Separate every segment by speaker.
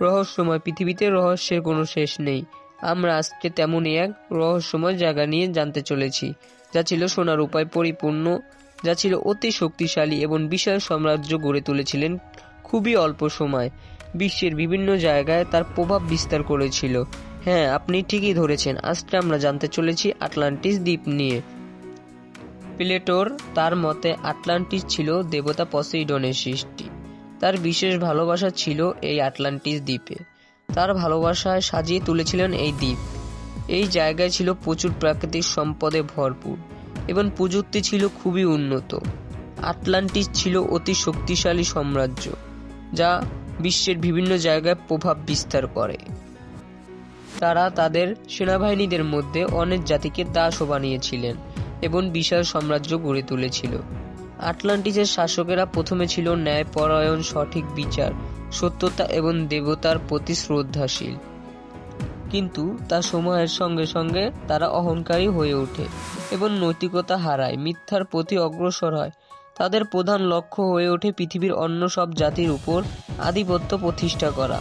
Speaker 1: রহস্যময় পৃথিবীতে রহস্যের কোনো শেষ নেই। আমরা আজকে তেমনই এক রহস্যময় জায়গা নিয়ে জানতে চলেছি, যা ছিল সোনার উপায় পরিপূর্ণ, যা ছিল অতি শক্তিশালী এবং বিশাল সাম্রাজ্য গড়ে তুলেছিলেন খুবই অল্প সময়। বিশ্বের বিভিন্ন জায়গায় তার প্রভাব বিস্তার করেছিল। হ্যাঁ আপনি ঠিকই ধরেছেন, আজকে আমরা জানতে চলেছি আটলান্টিস দ্বীপ নিয়ে। প্লেটোর তার মতে, আটলান্টিস ছিল দেবতা পসেইডনের সৃষ্টি। তার বিশেষ ভালোবাসা ছিল এই আটলান্টিস দ্বীপে। তার ভালোবাসায় সাজিয়ে তুলেছিলেন এই দ্বীপ। এই জায়গায় ছিল প্রচুর প্রাকৃতিক সম্পদে ভরপুর এবং প্রযুক্তি ছিল খুবই উন্নত। আটলান্টিস ছিল অতি শক্তিশালী সাম্রাজ্য, যা বিশ্বের বিভিন্ন জায়গায় প্রভাব বিস্তার করে। তারা তাদের সেনাবাহিনীদের মধ্যে অনেক জাতিকে দাসও বানিয়েছিলেন এবং বিশাল সাম্রাজ্য গড়ে তুলেছিল। আটলান্টিসের শাসকেরা প্রথমে ছিল ন্যায়পরায়ণ, সঠিক বিচার, সত্যতা এবং দেবতার প্রতি শ্রদ্ধাশীল। কিন্তু তা সময়ের সঙ্গে সঙ্গে তারা অহংকারী হয়ে ওঠে এবং নৈতিকতা হারায়, মিথ্যার প্রতি অগ্রসর হয়। তাদের প্রধান লক্ষ্য হয়ে ওঠে পৃথিবীর অন্য সব জাতির উপর আধিপত্য প্রতিষ্ঠা করা।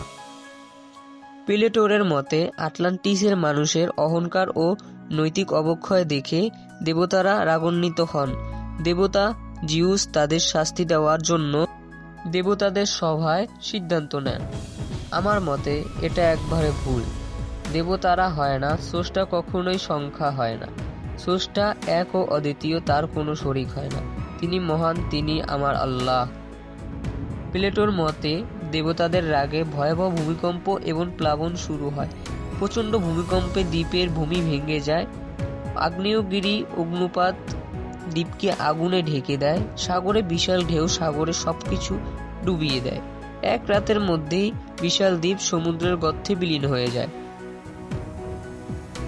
Speaker 1: প্লেটোরের মতে, আটলান্টিসের মানুষের অহংকার ও নৈতিক অবক্ষয় দেখে দেবতারা রাগান্বিত হন। দেবতা জিউস তাদের শাস্তি দেওয়ার জন্য দেবতাদের সভায় সিদ্ধান্ত নেন। আমার মতে, এটা একবারে ভুল। দেবতারা হয় না, স্রষ্টা কখনোই সংখ্যা হয় না। স্রষ্টা এক ও অদ্বিতীয়, তার কোনো শরিক হয় না। তিনি মহান, তিনি আমার আল্লাহ। প্লেটোর মতে, দেবতাদের রাগে ভয়াবহ ভূমিকম্প এবং প্লাবন শুরু হয়। প্রচণ্ড ভূমিকম্পে দ্বীপের ভূমি ভেঙে যায়। আগ্নেয়গিরি, অগ্নুপাত দ্বীপকে আগুনে ঢেকে দেয়, সাগরে বিশাল ঢেউ সাগরে সবকিছু ডুবিয়ে দেয়। এক রাতের মধ্যেই বিশাল দ্বীপ সমুদ্রের গর্থে বিলীন হয়ে যায়।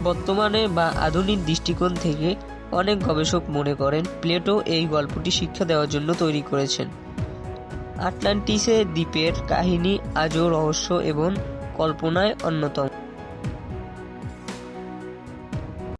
Speaker 1: বর্তমানে বা আধুনিক দৃষ্টিকোণ থেকে অনেক গবেষক মনে করেন প্লেটো এই গল্পটি শিক্ষা দেওয়ার জন্য তৈরি করেছেন। আটলান্টিসে দ্বীপের কাহিনী আজও রহস্য এবং কল্পনায় অন্যতম।